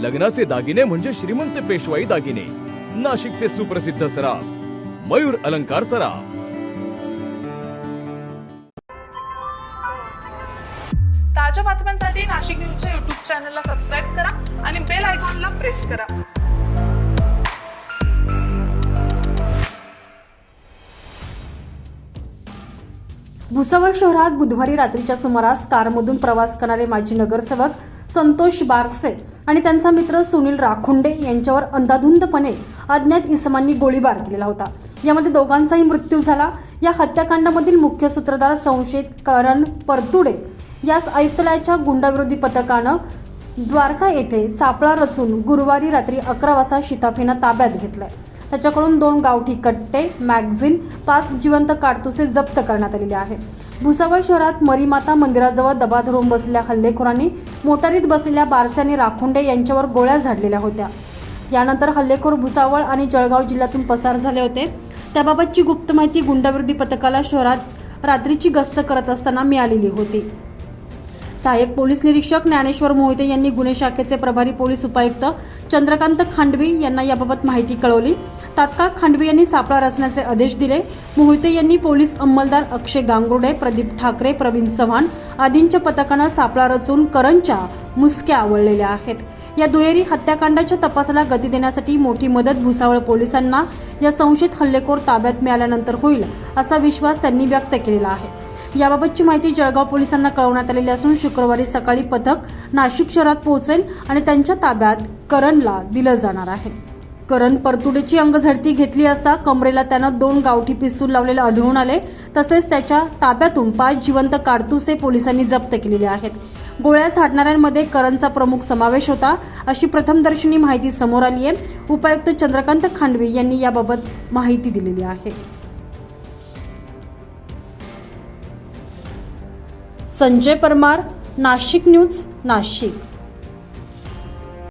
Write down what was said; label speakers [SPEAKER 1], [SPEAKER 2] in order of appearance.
[SPEAKER 1] लग्नाचे दागिने म्हणजे श्रीमंत पेशवाई दागिने. नाशिकचे सुप्रसिद्ध सराफ मयूर अलंकार सराफ.
[SPEAKER 2] ताज्या बातम्यांसाठी नाशिक न्यूजच्या युट्यूब चॅनलला सबस्क्राईब करा आणि बेल आयकॉनला प्रेस करा.
[SPEAKER 3] भुसावळ शहरात बुधवारी रात्रीच्या सुमारास कारमधून प्रवास करणारे माजी नगरसेवक संतोष बारसे आणि त्यांचा मित्र सुनील राखुंडे यांच्यावर अंधाधुंदपणे अज्ञात इसमांनी गोळीबार केलेला होता. यामध्ये दोघांचाही मृत्यू झाला. या हत्याकांडामधील मुख्य सूत्रधार संशयित करण परतुडे यास आयुक्तालयाच्या गुंडाविरोधी पथकानं द्वारका येथे सापळा रचून गुरुवारी रात्री अकरा वाजता शिताफीनं ताब्यात घेतलाय. त्याच्याकडून दोन गावठी कट्टे मॅगझिन पाच जिवंत काडतुसे जप्त करण्यात आलेले आहेत. भुसावळ शहरात मरीमाता मंदिराजवळ दबा धरून बसलेल्या हल्लेखोरांनी मोटारीत बसलेल्या बारसे आणि राखुंडे यांच्यावर गोळ्या झाडलेल्या होत्या. यानंतर हल्लेखोर भुसावळ आणि जळगाव जिल्ह्यातून पसार झाले होते. त्याबाबतची गुप्त माहिती गुंडविरोधी पथकाला शहरात रात्रीची गस्त करत असताना मिळालेली होती. सहाय्यक पोलीस निरीक्षक ज्ञानेश्वर मोहिते यांनी गुन्हे शाखेचे प्रभारी पोलीस उपायुक्त चंद्रकांत खांडवी यांना याबाबत माहिती कळवली. तात्काळ खांडवी यांनी सापळा रचण्याचे आदेश दिले. मोहिते यांनी पोलीस अंमलदार अक्षय गांगुर्डे प्रदीप ठाकरे प्रवीण चव्हाण आदींच्या पथकानं सापळा रचून करणच्या मुसक्या आवळलेल्या आहेत. या दुहेरी हत्याकांडाच्या तपासाला गती देण्यासाठी मोठी मदत भुसावळ पोलिसांना या संशयित हल्लेखोर ताब्यात मिळाल्यानंतर होईल असा विश्वास त्यांनी व्यक्त केलेला आहे. याबाबतची माहिती जळगाव पोलिसांना कळवण्यात आलेली असून शुक्रवारी सकाळी पथक नाशिक शहरात पोहोचेल आणि त्यांच्या ताब्यात करणला दिलं जाणार आहे. करण परतुडेची अंगझडती घेतली असता कमरेला त्यानं दोन गावठी पिस्तूल लावलेले आढळून आले. तसेच त्याच्या ताब्यातून पाच जिवंत काडतुसे पोलिसांनी जप्त केलेले आहेत. गोळ्या झाडणाऱ्यांमध्ये करणचा प्रमुख समावेश होता अशी प्रथमदर्शनी माहिती समोर आली आहे उपायुक्त चंद्रकांत खांडवे यांनी याबाबत माहिती दिलेली आहे. संजय परमार नाशिक न्यूज नाशिक.